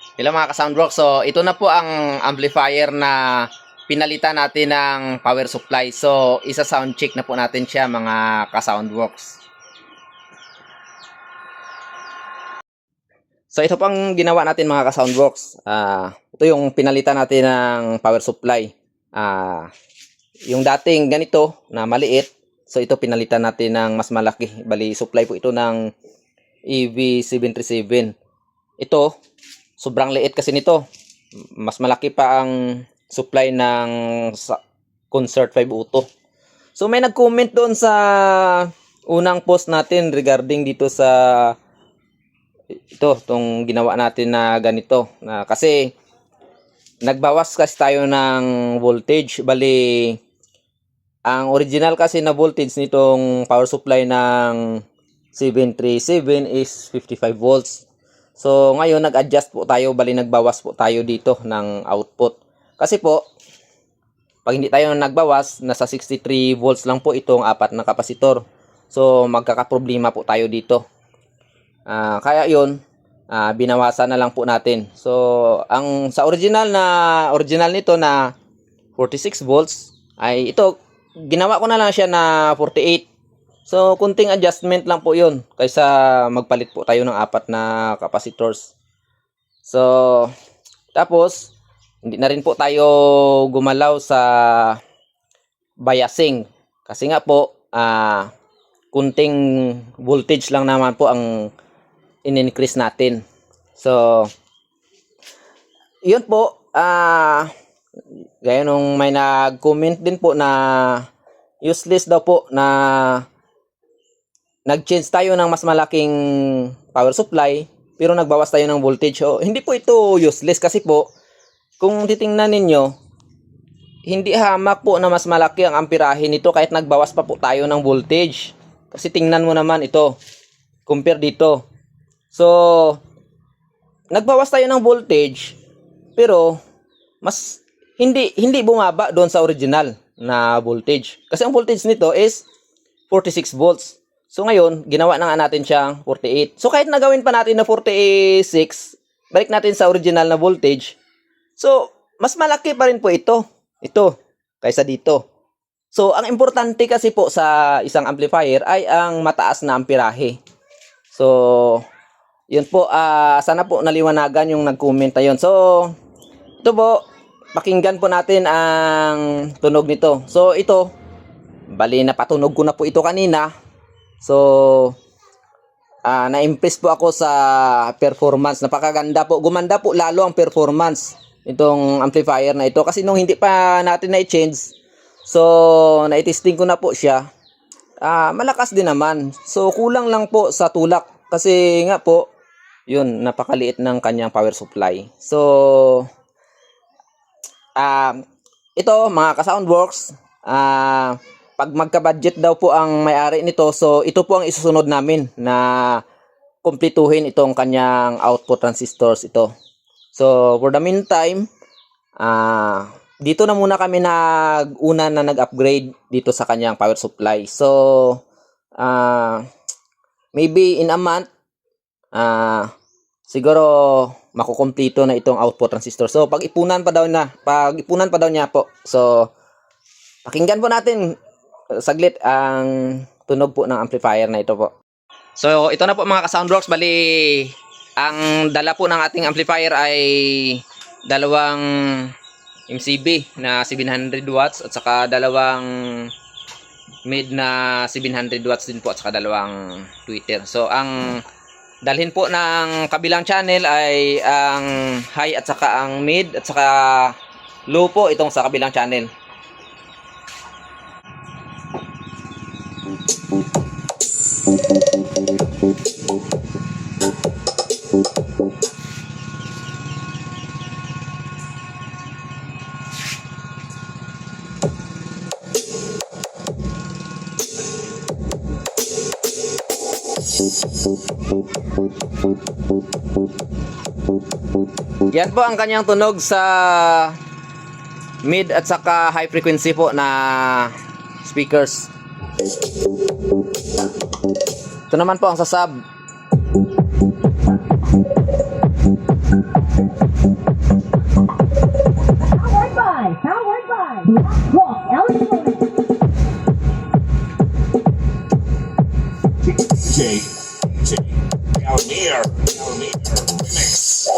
Hello mga ka-Soundworks. So, ito na po ang amplifier na pinalitan natin ng power supply. So, isa sound check na po natin siya mga ka-Soundworks. So, ito pang ginawa natin mga ka-Soundworks. Ah, ito yung pinalitan natin ng power supply. Ah, yung dating ganito na maliit. So, ito pinalitan natin ng mas malaki. Bali, supply po ito ng E EV737. Ito, sobrang liit kasi nito. Mas malaki pa ang supply ng Concert 5 Auto. So may nag-comment doon sa unang post natin regarding dito sa ito, tong ginawa natin na ganito. Na kasi nagbawas kasi tayo ng voltage. Bali, ang original kasi na voltage nitong power supply ng 737 is 55 volts. So, ngayon, nag-adjust po tayo, bali nagbawas po tayo dito ng output. Kasi po, pag hindi tayo nagbawas, nasa 63 volts lang po itong apat na kapasitor. So, magkakaproblema po tayo dito. Ah, kaya yun, ah, binawasan na lang po natin. So, ang sa original na original nito na 46 volts ay ito ginawa ko na lang siya na 48. So, kunting adjustment lang po yun kaysa magpalit po tayo ng apat na capacitors. So, tapos, hindi na rin po tayo gumalaw sa biasing. Kasi nga po, ah, kunting voltage lang naman po ang in-increase natin. So, yun po, ah, gaya nung may nag-comment din po na useless daw po na nag-change tayo ng mas malaking power supply pero nagbawas tayo ng voltage. O, hindi po ito useless kasi po kung titingnan ninyo hindi hamak po na mas malaki ang amperahe nito kahit nagbawas pa po tayo ng voltage. Kasi tingnan mo naman ito. Compare dito. So, nagbawas tayo ng voltage pero mas hindi hindi bumaba doon sa original na voltage. Kasi ang voltage nito is 46 volts. So ngayon, ginawa na nga natin siyang 48. So kahit nagawin pa natin na 46, balik natin sa original na voltage. So, mas malaki pa rin po ito. Ito, kaysa dito. So, ang importante kasi po sa isang amplifier ay ang mataas na amperahe. So, yun po, ah sana po naliwanagan yung nag-comment na yun. So, ito po, pakinggan po natin ang tunog nito. So, ito, bali na patunog ko na po ito kanina. So, ah na-impress po ako sa performance. Napakaganda po. Gumanda po lalo ang performance itong amplifier na ito. Kasi nung hindi pa natin na-change, so, na-testing ko na po siya. Ah, malakas din naman. So, kulang lang po sa tulak. Kasi nga po, yun, napakaliit ng kanyang power supply. So, ah, ito, mga ka-soundworks, ah, pag magka-budget daw po ang may-ari nito, so ito po ang isusunod namin na kumpletuhin itong kanyang output transistors ito. So, for the meantime, ah, dito na muna kami nag-una na nag-upgrade dito sa kanyang power supply. So, ah, maybe in a month, ah, siguro makukumpleto na itong output transistor. So, pag-ipunan pa daw na, pag-ipunan pa daw niya po. So, pakinggan po natin saglit ang tunog po ng amplifier na ito po. So, ito na po mga ka-soundworks. Bali, ang dala po ng ating amplifier ay dalawang MCB na 700 watts at saka dalawang mid na 700 watts din po at saka dalawang tweeter. So, ang dalhin po ng kabilang channel ay ang high at saka ang mid at saka low po itong sa kabilang channel. Yan po ang kanyang tunog sa mid at saka high frequency po na speakers. Ito naman po ang sa sub. Powered Electronics. J. J. Almir. Almir. Remix.